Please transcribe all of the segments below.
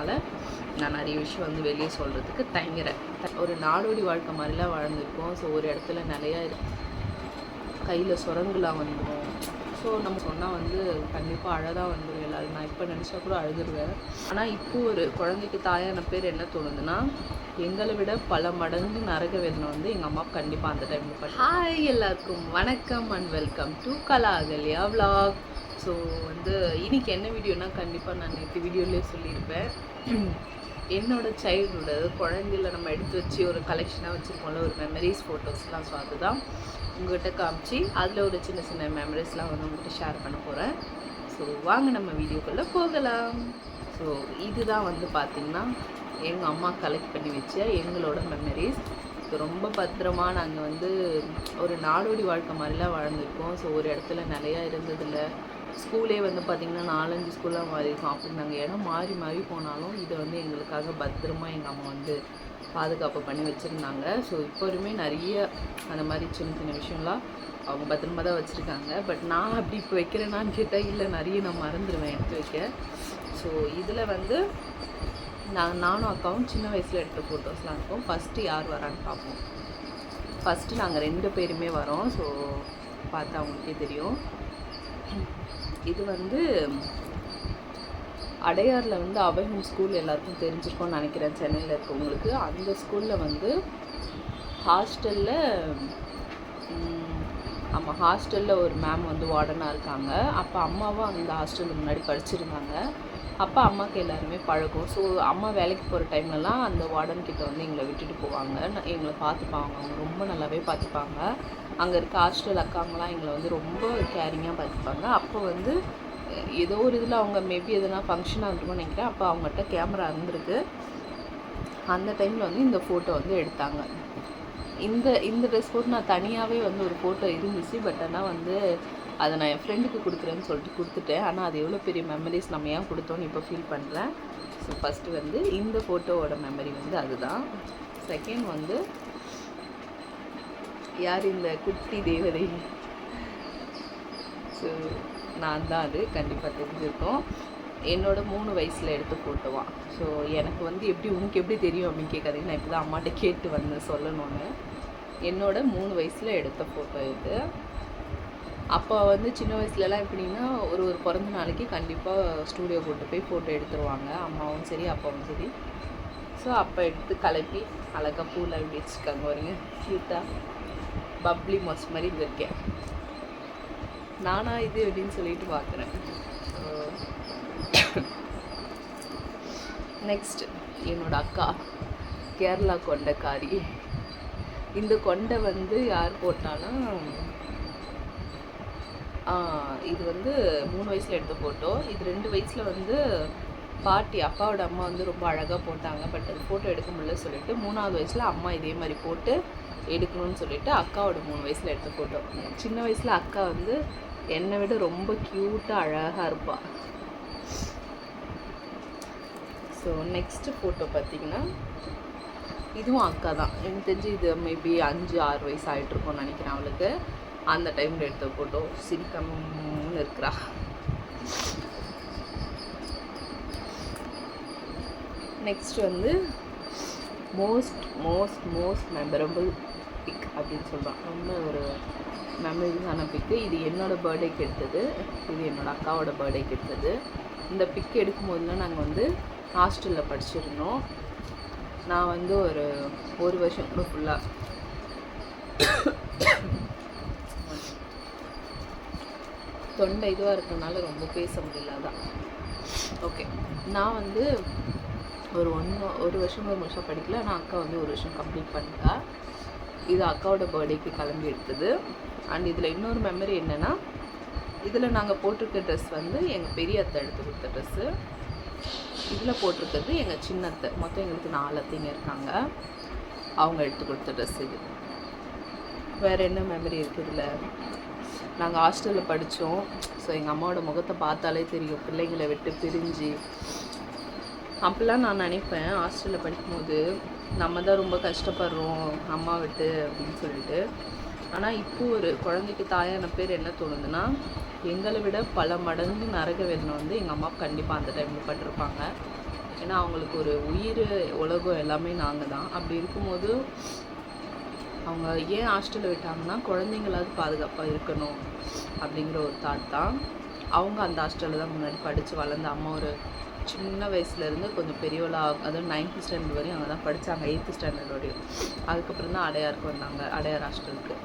அதனால் நான் நிறைய விஷயம் வந்து வெளியே சொல்கிறதுக்கு தயங்குறேன். ஒரு நாடோடி வாழ்க்கை மாதிரிலாம் வாழ்ந்துருக்கோம் ஸோ ஒரு இடத்துல நிறையா கையில் சுரங்குலாம் வந்துடும் ஸோ நம்ம சொன்னால் வந்து கண்டிப்பாக அழகாக வந்துடும் எல்லாரும். நான் இப்போ நினச்சா கூட அழுதுருவேன். ஆனால் இப்போ ஒரு குழந்தைக்கு தாயான பேர் என்ன தோணுதுன்னா எங்களை விட பல மடங்கு நரக வேதனை வந்து எங்கள் அம்மா கண்டிப்பாக அந்த டைமில் பண்ணி ஹாய் எல்லாருக்கும் வணக்கம் and welcome to Kala Ahalya so வந்து இன்றைக்கி என்ன வீடியோனா கண்டிப்பாக நான் நேற்று வீடியோலேயே சொல்லியிருப்பேன். என்னோடய சைல்டுஹுட் அதாவது குழந்தையில நம்ம எடுத்து வச்சு ஒரு கலெக்ஷனாக வச்சுருக்கோம்ல ஒரு மெமரிஸ் ஃபோட்டோஸ்லாம் ஸோ அதுதான் உங்கள்கிட்ட காமிச்சு அதில் ஒரு சின்ன சின்ன மெமரிஸ்லாம் வந்து உங்கள்கிட்ட ஷேர் பண்ண போகிறேன் ஸோ வாங்க நம்ம வீடியோக்குள்ளே போகலாம். ஸோ இதுதான் வந்து பார்த்திங்கன்னா எங்கள் அம்மா கலெக்ட் பண்ணி வச்ச எங்களோட மெமரிஸ் ஸோ ரொம்ப பத்திரமா நாங்கள் வந்து ஒரு நாடோடி வாழ்க்கை மாதிரிலாம் வாழ்ந்துருக்கோம். ஸோ ஒரு இடத்துல நிறையா இருந்ததில்ல. ஸ்கூலே வந்து பார்த்திங்கன்னா நாலஞ்சு ஸ்கூலாக மாறி இருக்கும் அப்படி நாங்கள் இடம் மாறி மாறி போனாலும் இதை வந்து எங்களுக்காக பத்திரமா எங்கள் அம்மா வந்து பாதுகாப்பு பண்ணி வச்சுருந்தாங்க. ஸோ இப்போ வரையுமே நிறைய அந்த மாதிரி சின்ன சின்ன விஷயம்லாம் அவங்க பத்திரமா தான் வச்சுருக்காங்க. பட் நான் அப்படி இப்போ வைக்கிறேனான்னு கேட்டால் இல்லை நிறைய நான் மறந்துடுவேன் எடுத்து வைக்க. ஸோ இதில் வந்து நான் நானும் அக்காவும் சின்ன வயசில் எடுத்த ஃபோட்டோஸ்லாம் இருக்கும். ஃபஸ்ட்டு யார் வரான்னு பார்ப்போம். ஃபஸ்ட்டு நாங்கள் ரெண்டு பேருமே வரோம். ஸோ பார்த்தா அவங்களுக்கே தெரியும். இது வந்து அடையாரில் வந்து அபயம் ஸ்கூல் எல்லாருக்கும் தெரிஞ்சிருக்கோம்னு நினைக்கிறேன் சென்னையில் இருக்கவங்களுக்கு. அந்த ஸ்கூலில் வந்து ஹாஸ்டலில் ஆமாம் ஹாஸ்டலில் ஒரு மேம் வந்து வார்டனாக இருக்காங்க. அப்போ அம்மாவும் அந்த ஹாஸ்டலுக்கு முன்னாடி படிச்சிருந்தாங்க. அப்போ அம்மாவுக்கு எல்லாருமே பழகும் ஸோ அம்மா வேலைக்கு போகிற டைம்லலாம் அந்த வார்டன் கிட்ட வந்து எங்களை விட்டுட்டு போவாங்க. எங்களை பார்த்துப்பாங்க அவங்க ரொம்ப நல்லாவே பார்த்துப்பாங்க அங்கே இருக்க ஹாஸ்டல் அக்காங்களாம் எங்களை வந்து ரொம்ப கேரிங்காக பார்த்துப்பாங்க அப்போ வந்து ஏதோ ஒரு இதில் அவங்க மேபி எதனா ஃபங்க்ஷனாக இருக்கும்னு நினைக்கிறேன். அப்போ அவங்ககிட்ட கேமரா இருந்திருக்கு. அந்த டைமில் வந்து இந்த ஃபோட்டோ வந்து எடுத்தாங்க. இந்த இந்த ட்ரெஸ் போட்டு நான் தனியாகவே வந்து ஒரு ஃபோட்டோ இருந்துச்சு. பட் ஆனால் வந்து அதை நான் என் ஃப்ரெண்டுக்கு கொடுக்குறேன்னு சொல்லிட்டு கொடுத்துட்டேன். ஆனால் அது எவ்வளோ பெரிய மெமரிஸ் நம்ம ஏன் கொடுத்தோன்னு இப்போ ஃபீல் பண்ணுறேன் ஸோ ஃபஸ்ட்டு வந்து இந்த ஃபோட்டோவோட மெமரி வந்து அதுதான். செகண்ட் வந்து யார் இந்த குட்டி தேவதை? ஸோ நான் தான் அது. கண்டிப்பாக தெரிஞ்சிருக்கோம். என்னோட மூணு வயசில் எடுத்த ஃபோட்டோவான் ஸோ எனக்கு வந்து எப்படி உனக்கு எப்படி தெரியும் அப்படின்னு கேட்காதீங்க. நான் இப்போ தான் அம்மாட்ட கேட்டு வந்தேன் சொல்லணும்னு. என்னோட மூணு வயசில் எடுத்த ஃபோட்டோ இது. அப்போ வந்து சின்ன வயசுலலாம் எப்படின்னா ஒரு ஒரு பிறந்த நாளைக்கு கண்டிப்பாக ஸ்டூடியோ போட்டு போய் ஃபோட்டோ எடுத்துருவாங்க. அம்மாவும் சரி அப்பாவும் சரி. ஸோ அப்போ எடுத்து கலப்பி அழகாக பூவில் அப்படி வச்சுருக்காங்க வருங்க க்யூட்டாக பப்ளி மொஸ் மாதிரி இது இருக்கேன் நானாக இது அப்படின்னு சொல்லிட்டு பார்க்குறேன் நெக்ஸ்ட் என்னோடய அக்கா. கேரளா கொண்டைக்காரி. இந்த கொண்டை வந்து யார் போட்டாலும் இது வந்து மூணு வயசில் எடுத்த ஃபோட்டோ இது ரெண்டு வயசில் வந்து பாட்டி அப்பாவோட அம்மா வந்து ரொம்ப அழகாக போட்டாங்க. பட் அது ஃபோட்டோ எடுக்க முடியல சொல்லிட்டு மூணாவது வயசில் அம்மா இதே மாதிரி போட்டு எடுக்கணும்னு சொல்லிட்டு அக்காவோட மூணு வயசில் எடுத்த ஃபோட்டோ சின்ன வயசில் அக்கா வந்து என்னை விட ரொம்ப க்யூட்டாக அழகாக இருப்பாள் ஸோ நெக்ஸ்ட்டு ஃபோட்டோ பார்த்தீங்கன்னா இதுவும் அக்கா தான் எனக்கு தெரிஞ்சு இது மேபி அஞ்சு ஆறு வயசு ஆகிட்டுருக்கோம்னு நினைக்கிறேன் அவளுக்கு. அந்த டைமில் எடுத்த ஃபோட்டோ சிரிக்கம்னு இருக்கிறா. நெக்ஸ்ட் வந்து most most most memorable pic அப்படின்னு சொல்கிறான் ரொம்ப ஒரு மெமரிஸான பிக்கு இது என்னோடய பர்த்டேக்கு எடுத்தது. இது என்னோடய அக்காவோட பர்த்டேக்கு எடுத்தது. இந்த பிக் எடுக்கும்போதுலாம் நாங்கள் வந்து ஹாஸ்டலில் படிச்சிருந்தோம். நான் வந்து ஒரு ஒரு வருஷம் கூட ஃபுல்லாக தொண்டை இதுவாக இருக்கிறனால ரொம்ப பேச முடியல அதான். ஓகே நான் வந்து ஒரு ஒன்று ஒரு வருஷம் ஒரு வருஷம் படிக்கல ஆனால் அக்கா வந்து ஒரு வருஷம் கம்ப்ளீட் பண்ணிட்டா. இது அக்காவோட பர்த்டேக்கு கிளம்பி எடுத்தது. அண்ட் இதில் இன்னொரு மெமரி என்னென்னா இதில் நாங்கள் போட்டிருக்க ட்ரெஸ் வந்து எங்கள் பெரிய அத்தை எடுத்து கொடுத்த ட்ரெஸ்ஸு இதில் போட்டிருக்கிறது எங்கள் சின்னத்தை. மொத்தம் எங்களுக்கு நாலு அத்தைங்க இருக்காங்க. அவங்க எடுத்து கொடுத்த ட்ரெஸ் இது. வேறு என்ன மெமரி இருக்குது இதில்? நாங்கள் ஹாஸ்டலில் படித்தோம் ஸோ எங்கள் அம்மாவோட முகத்தை பார்த்தாலே தெரியும். பிள்ளைங்களை விட்டு பிரிஞ்சு. அப்போல்லாம் நான் நினைப்பேன். ஹாஸ்டலில் படிக்கும்போது நம்ம தான் ரொம்ப கஷ்டப்படுறோம். அம்மா விட்டு அப்படின்னு சொல்லிட்டு. ஆனால் இப்போ ஒரு குழந்தைக்கு தாயான பேர் என்ன தோணுதுன்னா எங்களை விட பல மடங்கு நரக வேதனை வந்து எங்கள் அம்மா கண்டிப்பாக அந்த டைமில் பட்டிருப்பாங்க. ஏன்னா அவங்களுக்கு ஒரு உயிர் உலகம் எல்லாமே நாங்கள் தான். அப்படி இருக்கும்போது அவங்க ஏன் ஹாஸ்டலில் விட்டாங்கன்னா குழந்தைங்களாவது பாதுகாப்பாக இருக்கணும் அப்படிங்கிற ஒரு தாட் தான். அவங்க அந்த ஹாஸ்டலில் தான் முன்னாடி படித்து வளர்ந்த அம்மா ஒரு சின்ன வயசுலேருந்து கொஞ்சம் பெரியவளாக அதுவும் நைன்த்து ஸ்டாண்டர்ட் வரையும் அங்கே தான் படித்தாங்க எயித்து ஸ்டாண்டர்ட் வரையும். அதுக்கப்புறம் தான் அடையாருக்கு வந்தாங்க அடையார் ஹாஸ்டலுக்கு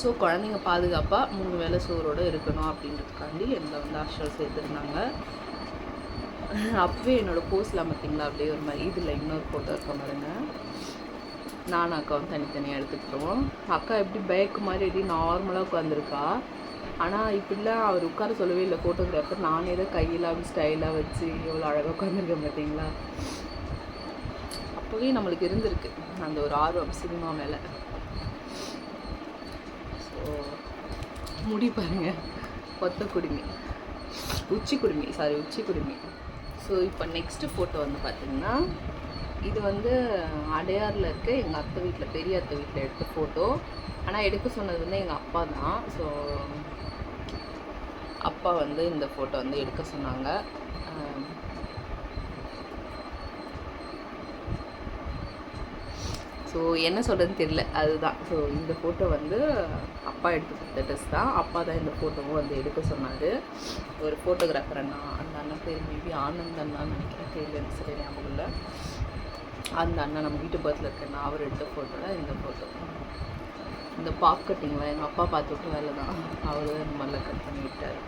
ஸோ குழந்தைங்க பாதுகாப்பாக மூணு வேளை சோறோடு இருக்கணும் அப்படின்றதுக்காண்டி எங்களை வந்து ஹாஸ்டல் சேர்த்துருந்தாங்க. அப்பவே என்னோடய போஸ்ட்லாம் பார்த்தீங்களா அப்படியே ஒரு மாதிரி இதில் இன்னொரு ஃபோட்டோ இருக்க பாருங்க. நானும் அக்காவும் தனித்தனியாக எடுத்துக்கிட்டோம். அக்கா எப்படி பேக் மாதிரி எப்படி நார்மலாக உட்காந்துருக்கா ஆனால் இப்படிலாம் அவர் உட்கார சொல்லவே இல்லை. ஃபோட்டோகிராஃபர் நானே தான் கையில் அப்படி ஸ்டைலாக வச்சு எவ்வளோ அழகாக உட்காந்துருக்கேன் பார்த்தீங்களா? அப்போவே நம்மளுக்கு இருந்திருக்கு. அந்த ஒரு ஆர்வம் சினிமா மேலே. ஸோ முடி பாருங்கள் கொத்த குடுமி. உச்சி குடுமி. சாரி உச்சி குடுமி. ஸோ இப்போ நெக்ஸ்ட்டு ஃபோட்டோ வந்து பார்த்திங்கன்னா இது வந்து அடையாரில் இருக்க எங்கள் அத்தை வீட்டில் பெரிய அத்தை வீட்டில் எடுத்த ஃபோட்டோ ஆனால் எடுக்க சொன்னது வந்து எங்கள் அப்பா தான். ஸோ அப்பா வந்து இந்த ஃபோட்டோ வந்து எடுக்க சொன்னாங்க. ஸோ என்ன சொல்கிறதுன்னு தெரியல. அதுதான். ஸோ இந்த ஃபோட்டோ வந்து அப்பா எடுத்து கொடுத்த ட்ரெஸ் தான். அப்பா தான் இந்த ஃபோட்டோவும் வந்து எடுக்க சொன்னார். ஒரு ஃபோட்டோகிராஃபர் அண்ணா. அந்த அண்ணன் பேர் மேபி ஆனந்த் அண்ணான்னு நினைக்கிறேன். தெரியல சரி ஞாபகம் இல்லை. அந்த அண்ணன் நம்ம வீட்டு பக்கத்தில் இருக்கேன் அவர் எடுத்த ஃபோட்டோ இந்த ஃபோட்டோ இந்த பாப் கட்டிங்கில் எங்கள் அப்பா பார்த்துட்டு வேலை தான். அவர் இந்த மாதிரிலாம் கட் பண்ணி விட்டார்.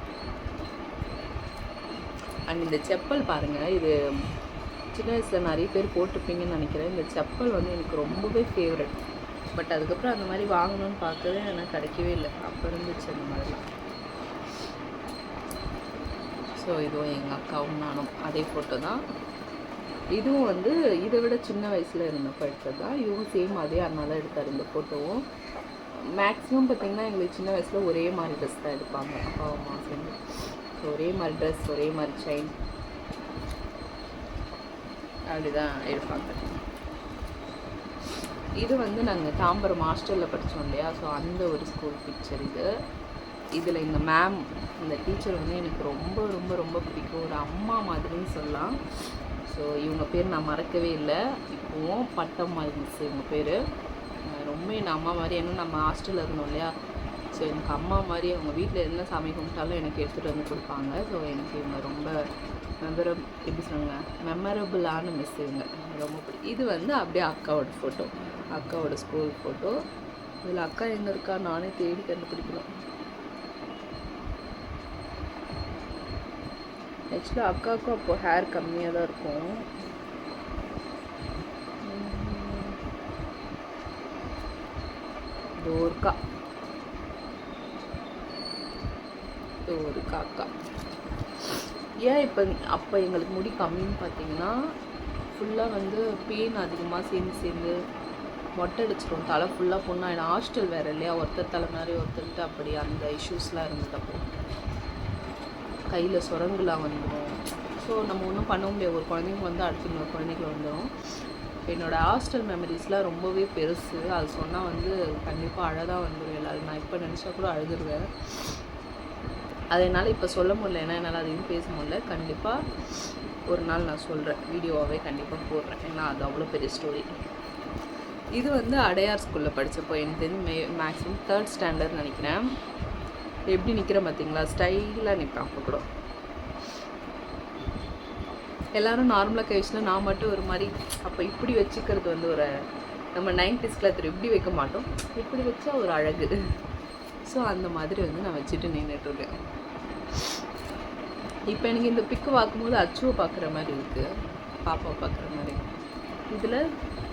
அண்ட் இந்த செப்பல் பாருங்கள் இது சின்ன வயசில் நிறைய பேர் போட்டிருப்பீங்கன்னு நினைக்கிறேன். இந்த செப்பல் வந்து எனக்கு ரொம்பவே ஃபேவரட் பட் அதுக்கப்புறம் அந்த மாதிரி வாங்கணும்னு பார்க்கவே எனக்கு கிடைக்கவே இல்லை. அப்போ இருந்துச்சு அந்த மாதிரிலாம். ஸோ இதுவும் எங்கள் அக்காவும் நானும் அதே ஃபோட்டோ தான். இதுவும் வந்து இதை விட சின்ன வயசில் இருந்தப்போ எடுத்தது தான். இதுவும் சேம் அதே அதனால எடுத்தார் இந்த ஃபோட்டோவும் மேக்ஸிமம் பார்த்திங்கன்னா எங்களுக்கு சின்ன வயசில் ஒரே மாதிரி ட்ரெஸ் தான் எடுப்பாங்க அப்பா அம்மா சேர்ந்து ஸோ ஒரே மாதிரி ட்ரெஸ் ஒரே மாதிரி செயின் அப்படி தான் எடுப்பாங்க. இது வந்து நாங்கள் தாம்பரம் ஹாஸ்டலில் படித்தோம் இல்லையா? ஸோ அந்த ஒரு ஸ்கூல் பிக்சர் இது. இதில் இந்த மேம் இந்த டீச்சர் வந்து எனக்கு ரொம்ப ரொம்ப ரொம்ப பிடிக்கும். ஒரு அம்மா மாதிரின்னு சொல்லலாம். ஸோ இவங்க பேர் நான் மறக்கவே இல்லை. இப்போவும் பட்டம்மாள் மிஸ் இவங்க பேர். ரொம்ப என் அம்மா மாதிரி ஏன்னா நம்ம ஹாஸ்டலில் இருந்தோம் இல்லையா? ஸோ எனக்கு அம்மா மாதிரி அவங்க வீட்டில் என்ன சாமி கும்பிட்டாலும் எனக்கு எடுத்துகிட்டு வந்து கொடுப்பாங்க. ஸோ எனக்கு இவங்க ரொம்ப மெமரப் எப்படி சொல்லுங்க? மெமரபுளான மிஸ் இவங்க. ரொம்ப பிடிக்கும் இது வந்து அப்படியே அக்காவோட ஃபோட்டோ அக்காவோட ஸ்கூல் ஃபோட்டோ இதில் அக்கா எங்கே இருக்கா? நானே தேடி கண்டுபிடிக்கணும். ஆக்சுவலாக அக்காவுக்கும் அப்போது ஹேர் கம்மியாக தான் இருக்கும். டோர்க்கா தோர்கா அக்கா. ஏன் இப்போ அப்போ எங்களுக்கு முடி கம்மின்னு பார்த்தீங்கன்னா ஃபுல்லாக வந்து பெயின் அதிகமாக சேர்ந்து சேர்ந்து மொட்டை அடிச்சிடும் தலை ஃபுல்லாக பொண்ணாயிடும் ஹாஸ்டல் வேறு இல்லையா? ஒருத்தர் தலை மாதிரி ஒருத்தர்கிட்ட அப்படி அந்த இஷ்யூஸ்லாம் இருந்தது அப்போ. கையில் சுரங்குலாம் வந்துடும். ஸோ நம்ம ஒன்றும் பண்ண முடியாது. ஒரு குழந்தைங்க வந்து அடுத்து இன்னொரு குழந்தைங்க வந்துடும் என்னோடய ஹாஸ்டல் மெமரிஸ்லாம் ரொம்பவே பெருசு. அது சொன்னால் வந்து கண்டிப்பாக அழகாக வந்துடும் எல்லோரும். நான் இப்போ நினச்சா கூட அழுதுருவேன். அதை என்னால் இப்போ சொல்ல முடியல. ஏன்னா என்னால் அதையும் பேச முடியல. கண்டிப்பாக ஒரு நாள் நான் சொல்கிறேன் வீடியோவாகவே கண்டிப்பாக போடுறேன். ஏன்னா அது அவ்வளோ பெரிய ஸ்டோரி இது வந்து அடையார் ஸ்கூலில் படித்தப்போ எனக்கு தெரிஞ்சு மே மேக்ஸிமம் தேர்ட் ஸ்டாண்டர்ட் நினைக்கிறேன். எப்படி நிற்கிறேன் பார்த்தீங்களா ஸ்டைலாக நிற்பேன் அப்போ கூட. எல்லோரும் நார்மலாக கழிச்சுனா நான் மட்டும் ஒரு மாதிரி அப்போ இப்படி வச்சுக்கிறது வந்து ஒரு நம்ம நைன்டிஸ்கில் திரு இப்படி வைக்க மாட்டோம். இப்படி வச்சா ஒரு அழகு. ஸோ அந்த மாதிரி வந்து நான் வச்சுட்டு நின்றுட்டுருக்கேன் இப்போ எனக்கு இந்த பிக்கு பார்க்கும்போது அச்சுவை பார்க்குற மாதிரி இருக்குது பாப்பாவை பார்க்குற மாதிரி. இதில்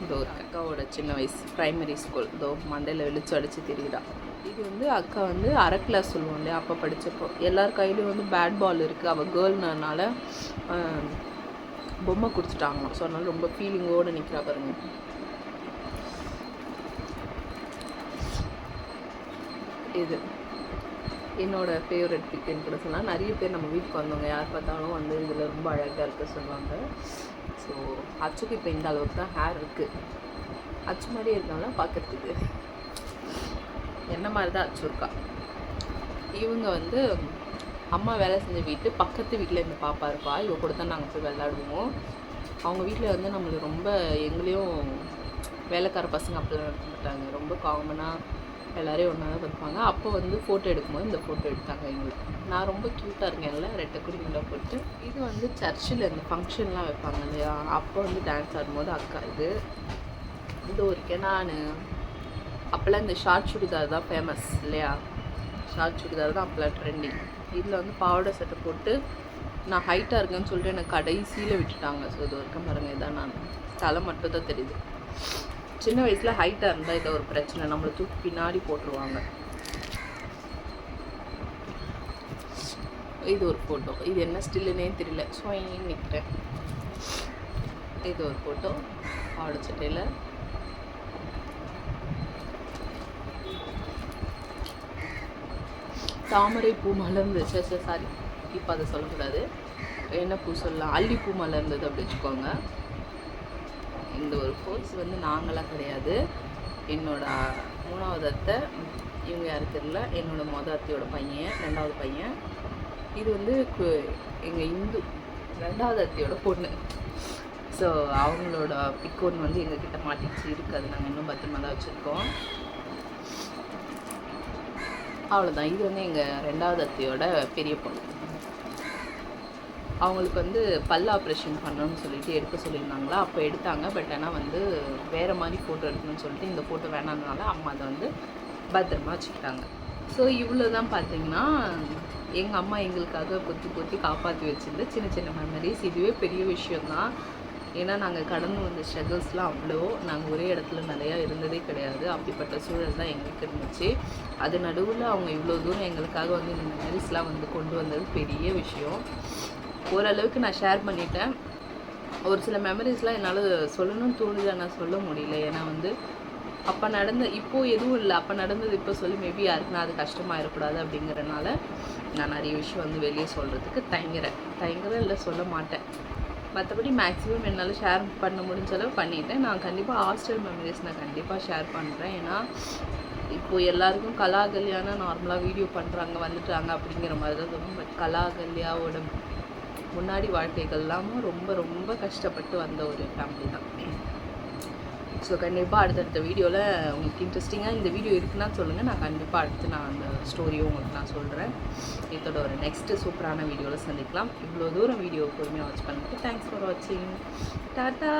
இந்த ஒரு அக்காவோட சின்ன வயசு ப்ரைமரி ஸ்கூல் இதோ மண்டையில் வெளிச்சு அடித்து தெரியுதா இது வந்து அக்கா வந்து அரை கிளாஸ் சொல்லுவோம் இல்லையா? அப்போ படித்தப்போ எல்லார் கையிலையும் வந்து பேட் பால் இருக்குது அவள் கேர்ள்னால பொம்மை கொடுத்துட்டாங்களாம் ஸோ அதனால் ரொம்ப ஃபீலிங்கோடு நிற்கிறா பாருங்க. இது. என்னோட ஃபேவரட் பிக்குன்னு கூட சொன்னால் நிறைய பேர் நம்ம வீட்டுக்கு வந்தவங்க யார் பார்த்தாலும் வந்து இதில் ரொம்ப அழகாக இருக்க சொல்லுவாங்க. ஸோ அச்சுக்கு இப்போ இந்த அளவுக்கு தான் ஹேர் இருக்குது அச்சு மாதிரியே இருந்தாலும் பார்க்குறதுக்கு என்ன மாதிரி தான் அச்சுருக்கா இவங்க வந்து அம்மா வேலை செஞ்ச வீட்டு பக்கத்து வீட்டில் இந்த பாப்பா இருப்பா இவ கூட தான் நாங்கள் போய் விளையாடுவோம். அவங்க வீட்டில் வந்து நம்மளுக்கு ரொம்ப எங்களையும் வேலைக்கார பசங்க அப்படிலாம் நடத்த மாட்டாங்க. ரொம்ப காமனாக எல்லோரையும் ஒன்றா தான் பார்ப்பாங்க. அப்போ வந்து ஃபோட்டோ எடுக்கும்போது இந்த ஃபோட்டோ எடுத்தாங்க எங்களுக்கு. நான் ரொம்ப க்யூட்டாக இருக்கேன்ல ரெட்டை குடிமில் போட்டு. இது வந்து சர்ச்சில் இந்த ஃபங்க்ஷன்லாம் வைப்பாங்க இல்லையா? அப்போ வந்து டான்ஸ் ஆடும்போது அக்கா இது. இது ஒரு நான் அப்போல்லாம் இந்த ஷார்ட் சுடிதார் தான் ஃபேமஸ் இல்லையா? ஷார்ட் சுடிதார் தான் அப்போல்லாம் ட்ரெண்டிங் இதில் வந்து பாவாடை சட்டை போட்டு நான் ஹைட்டாக இருக்கேன்னு சொல்லிட்டு எனக்கு கடைசியில் விட்டுட்டாங்க. ஸோ இது வரைக்கும் பாருங்கள் இதான் நான். தலை மட்டும் தான் தெரியுது. சின்ன வயசில் ஹைட்டாக இருந்தால் இதை ஒரு பிரச்சனை. நம்மளை தூக்கி பின்னாடி போட்டுருவாங்க. இது ஒரு ஃபோட்டோ இது என்ன ஸ்டில்லுன்னே தெரியல. ஸ்வைன்னு நிற்கிறேன் இது ஒரு ஃபோட்டோ பாவாடை சட்டையில் தாமரை பூ மலர்ந்து சரி சாரி இப்போ அதை சொல்லக்கூடாது. என்ன பூ சொல்லலாம்? அல்லிப்பூ மலர்ந்தது அப்படி வச்சுக்கோங்க. இந்த ஒரு ஃபோர்ஸ் வந்து நாங்களாம் கிடையாது. என்னோட மூணாவது அத்தை இவங்க யாரும் தெரியல என்னோட மொதல் அத்தையோட பையன் ரெண்டாவது பையன். இது வந்து எங்கள் இந்து ரெண்டாவது அத்தையோட பொண்ணு. ஸோ அவங்களோட பிக்கோன் வந்து எங்ககிட்ட மாட்டிச்சு இருக்காது அது நாங்கள் இன்னும் பத்திரமா தான் வச்சுருக்கோம். அவ்வளோதான் இது வந்து எங்கள் ரெண்டாவது அத்தையோட பெரிய பொண்ணு. அவங்களுக்கு வந்து பல் ஆப்ரேஷன் பண்ணணும்னு சொல்லிட்டு எடுக்க சொல்லியிருந்தாங்களா? அப்போ எடுத்தாங்க. பட் ஆனால் வந்து வேறு மாதிரி ஃபோட்டோ எடுக்கணும்னு சொல்லிட்டு இந்த ஃபோட்டோ வேணாம்னால அம்மா அதை வந்து பத்திரமா வச்சுக்கிட்டாங்க. ஸோ இவ்வளோ தான் பார்த்தீங்கன்னா எங்கள் அம்மா எங்களுக்காக பொத்தி கொத்தி காப்பாற்றி வச்சிருந்த சின்ன சின்ன மெமரிஸ் இதுவே பெரிய விஷயம்தான். ஏன்னா நாங்கள் கடந்து வந்த ஸ்ட்ரகிள்ஸ்லாம் அவ்வளோ. நாங்கள் ஒரே இடத்துல நிறையா இருந்ததே கிடையாது. அப்படிப்பட்ட சூழல் தான் எங்களுக்கு இருந்துச்சு. அது நடுவில் அவங்க இவ்வளோ தூரம் எங்களுக்காக வந்து இந்த மெமரிஸ்லாம் வந்து கொண்டு வந்தது பெரிய விஷயம். ஓரளவுக்கு நான் ஷேர் பண்ணிட்டேன். ஒரு சில மெமரிஸ்லாம் என்னால் சொல்லணும்னு தோணுது ஆனால் சொல்ல முடியல. ஏன்னா வந்து அப்போ நடந்த இப்போது எதுவும் இல்லை. அப்போ நடந்தது இப்போ சொல்லி மேபி யாருக்குன்னா அது கஷ்டமாயிடக்கூடாது அப்படிங்கிறனால நான் நிறைய விஷயம் வந்து வெளியே சொல்கிறதுக்கு தயங்குறேன். தயங்குறேன் இல்லை சொல்ல மாட்டேன். மற்றபடி மேக்ஸிமம் என்னால் ஷேர் பண்ண முடிஞ்ச அளவு பண்ணிட்டேன். நான் கண்டிப்பாக ஹாஸ்டல் மெமரிஸ் நான் கண்டிப்பாக ஷேர் பண்ணுறேன் ஏன்னா இப்போது எல்லாருக்கும் கலாகல்யானா நார்மலாக வீடியோ பண்ணுறாங்க வந்துட்டாங்க அப்படிங்கிற மாதிரி தான் தோணும். பட் கலாகல்யாவோட முன்னாடி வாழ்க்கைகள்லாமும் ரொம்ப ரொம்ப கஷ்டப்பட்டு வந்த ஒரு ஃபேமிலி தான். ஸோ கண்டிப்பாக அடுத்தடுத்த வீடியோவில் உங்களுக்கு இன்ட்ரெஸ்டிங்காக இந்த வீடியோ இருக்குன்னா சொல்லுங்கள் நான் கண்டிப்பாக அடுத்து நான் அந்த ஸ்டோரியும் உங்களுக்கு நான் சொல்கிறேன் இதோட ஒரு நெக்ஸ்ட்டு சூப்பரான வீடியோவில் சந்திக்கலாம். இவ்வளோ தூரம் வீடியோ பொறுமையாக வாட்ச் பண்ணிட்டு தேங்க்ஸ் ஃபார் வாட்சிங் டாட்டா!